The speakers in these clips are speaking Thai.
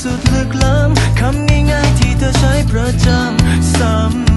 สุดลึกล้ำคำง่ายๆที่เธอใช้ประจำซ้ำ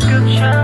good shot.